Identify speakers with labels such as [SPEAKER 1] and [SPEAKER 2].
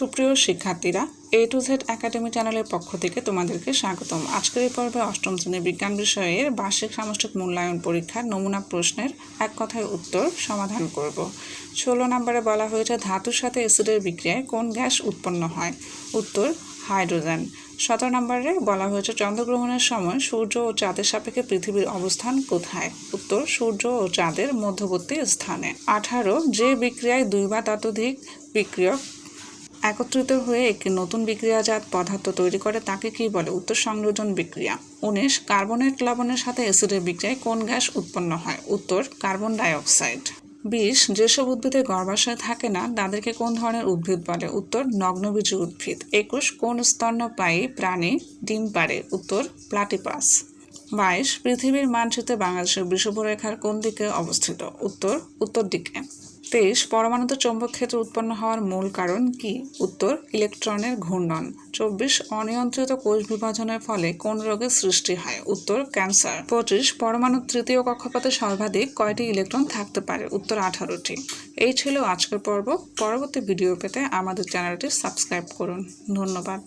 [SPEAKER 1] সুপ্রিয় শিক্ষার্থীরা এ to Z academy চ্যানেলের পক্ষ থেকে তোমাদেরকে স্বাগতম। আজকের এই পর্বে অষ্টম শ্রেণির বিজ্ঞান বিষয়ের বার্ষিক সামষ্টিক মূল্যায়ন পরীক্ষার নমুনা প্রশ্নের এক কথায় উত্তর সমাধান করব। ষোলো নম্বরে বলা হয়েছে, ধাতুর সাথে অ্যাসিডের বিক্রিয়ায় কোন গ্যাস উৎপন্ন হয়? উত্তর, হাইড্রোজেন। সতেরো নম্বরে বলা হয়েছে, চন্দ্রগ্রহণের সময় সূর্য ও চাঁদের সাপেক্ষে পৃথিবীর অবস্থান কোথায়? উত্তর, সূর্য ও চাঁদের মধ্যবর্তী স্থানে। আঠারো, যে বিক্রিয়ায় দুই বা ততোধিক বিক্রিয়ক একত্রিত হয়ে একটি নতুন বিক্রিয়াজাত পদার্থ তৈরি করে তাকে কি বলে? উত্তর, সংযোজন বিক্রিয়া। উনিশ, কার্বনেট লবণের সাথে অ্যাসিডের বিক্রিয়ায় কোন গ্যাস উৎপন্ন হয়? উত্তর, কার্বন ডাইঅক্সাইড। বিশ, যেসব উদ্ভিদে গর্ভাশয় থাকে না, তাদেরকে কোন ধরনের উদ্ভিদ বলে? উত্তর, নগ্নবীজী উদ্ভিদ। একুশ, কোন স্তন্যপায়ী প্রাণী ডিম পারে উত্তর, প্লাটিপাস। বাইশ, পৃথিবীর মানচিত্রে বাংলাদেশের বিষুবরেখার কোন দিকে অবস্থিত? উত্তর উত্তর দিকে। তেইশ পরমাণুতে চৌম্বক ক্ষেত্র উৎপন্ন হওয়ার মূল কারণ কি? উত্তর, ইলেকট্রনের ঘূর্ণন। চব্বিশ অনিয়ন্ত্রিত কোষ বিভাজনের ফলে কোন রোগের সৃষ্টি হয়? উত্তর, ক্যান্সার। পঁচিশ পরমাণুর তৃতীয় কক্ষপথে সর্বাধিক কয়টি ইলেকট্রন থাকতে পারে? উত্তর, আঠারোটি। এই ছিল আজকের পর্ব। পরবর্তী ভিডিও পেতে আমাদের চ্যানেলটি সাবস্ক্রাইব করুন। ধন্যবাদ।